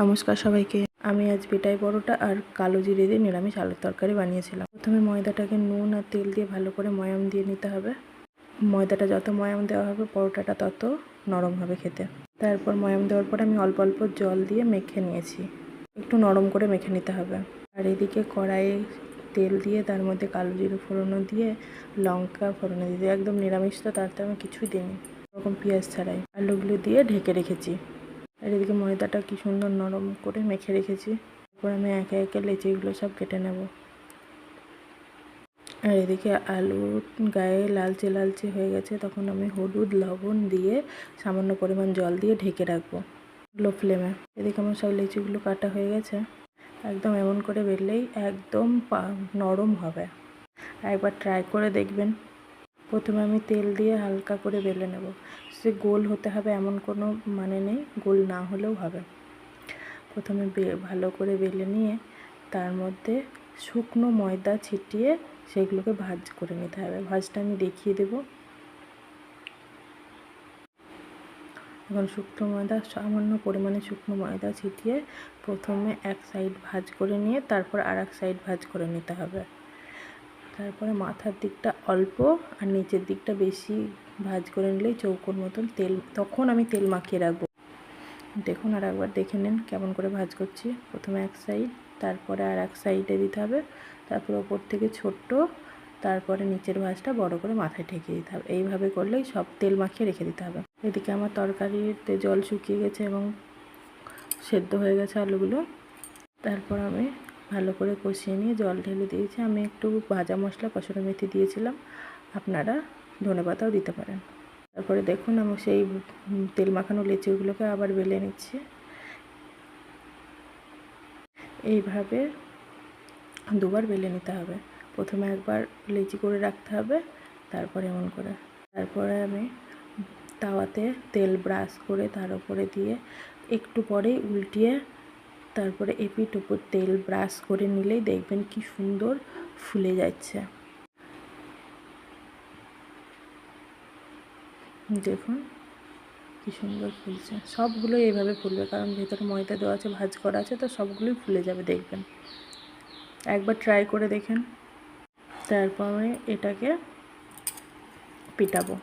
নমস্কার সবাইকে। আমি আজ পেটাই পরোটা আর কালো জিরে দিয়ে নিরামিষ আলুর তরকারি বানিয়েছিলাম। প্রথমে ময়দাটাকে নুন আর তেল দিয়ে ভালো করে ময়াম দিয়ে নিতে হবে। ময়দাটা যত ময়াম দেওয়া হবে, পরোটাটা তত নরম হবে খেতে। তারপর ময়াম দেওয়ার পর আমি অল্প অল্প জল দিয়ে মেখে নিয়েছি। একটু নরম করে মেখে নিতে হবে। আর এদিকে কড়াইয়ে তেল দিয়ে, তার মধ্যে কালো জিরে ফোড়নো দিয়ে, লঙ্কা ফোড়নো দিয়ে, একদম নিরামিষ তো তাতে আমি কিছুই দিইনি। ওরকম পেঁয়াজ ছাড়াই আলুগুলো দিয়ে ঢেকে রেখেছি। আর এদিকে ময়দাটা কি সুন্দর নরম করে মেখে রেখেছি। তারপর আমি একে একে লেচিগুলো সব কেটে নেব। আর এদিকে আলু গায়ে লালচে লালচে হয়ে গেছে, তখন আমি হলুদ লবণ দিয়ে সামান্য পরিমাণ জল দিয়ে ঢেকে রাখব লো ফ্লেমে। এদিকে আমার সব লিচিগুলো কাটা হয়ে গেছে। একদম এমন করে বেললেই একদম নরম হবে। একবার ট্রাই করে দেখবেন। প্রথমে আমি তেল দিয়ে হালকা করে বেলে নেব। সে গোল হতে হবে এমন কোনো মানে নেই, গোল না হলেও হবে। প্রথমে ভালো করে বেলে নিয়ে তার মধ্যে শুকনো ময়দা ছিটিয়ে সেগুলোকে ভাজ করে নিতে হবে। ভাজটা আমি দেখিয়ে দেবো। এখন শুকনো ময়দা, সামান্য পরিমাণে শুকনো ময়দা ছিটিয়ে প্রথমে এক সাইড ভাজ করে নিয়ে তারপর আর এক সাইড ভাজ করে নিতে হবে। তারপরে মাথার দিকটা অল্প আর নিচের দিকটা বেশি ভাজ করে নিলেই চৌকোর মতন তেল, তখন আমি তেল মাখিয়ে রাখব। দেখুন আর একবার দেখে নিন কেমন করে ভাজ করছি। প্রথমে এক সাইড, তারপরে আর এক সাইডে দিতে হবে। তারপর ওপর থেকে ছোট্ট, তারপরে নিচের ভাঁজটা বড় করে মাথায় ঠেকিয়ে দিতে হবে। এইভাবে করলেই সব তেল মাখিয়ে রেখে দিতে হবে। এদিকে আমার তরকারিতে জল শুকিয়ে গেছে এবং সেদ্ধ হয়ে গেছে আলুগুলো। তারপর আমি ভালো করে কষিয়ে নিয়ে জল ঢেলে দিয়েছি। আমি একটু ভাজা মশলা, কষানো মেথি দিয়েছিলাম। আপনারা ধনে পাতাও দিতে পারেন। তারপরে দেখুন, আমি সেই তেল মাখানো লেচিগুলোকে আবার বেলে নিচ্ছি। এইভাবে দুবার বেলে নিতে হবে। প্রথমে একবার লেচি করে রাখতে হবে, তারপরে এমন করে। তারপরে আমি তাওয়াতে তেল ব্রাশ করে তার উপরে দিয়ে একটু পরেই উল্টিয়ে তারপরে এপিট ওপর তেল ব্রাশ করে নিলেই দেখবেন কি সুন্দর ফুলে যাচ্ছে। দেখুন, কি সুন্দর ফুলছে। সবগুলো এইভাবে ফুলবে, কারণ ভেতরে ময়দা দেওয়া আছে, ভাজ করা আছে, তো সবগুলোই ফুলে যাবে দেখবেন। একবার ট্রাই করে দেখেন। তারপরে এটাকে পিটাবো।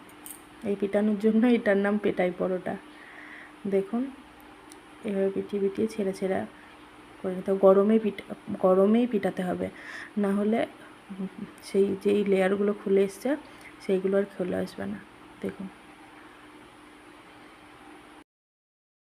এই পিটানোর জন্য এটার নাম পেটাই পরোটা। দেখুন এভাবে পিটিয়ে পিটিয়ে ছেড়ে ছেঁড়া করে নিতে। গরমে পিটা, গরমেই পিটাতে হবে। না হলে সেই যেই লেয়ারগুলো খুলে এসছে, সেইগুলো আর খুলে আসবে না। দেখুন।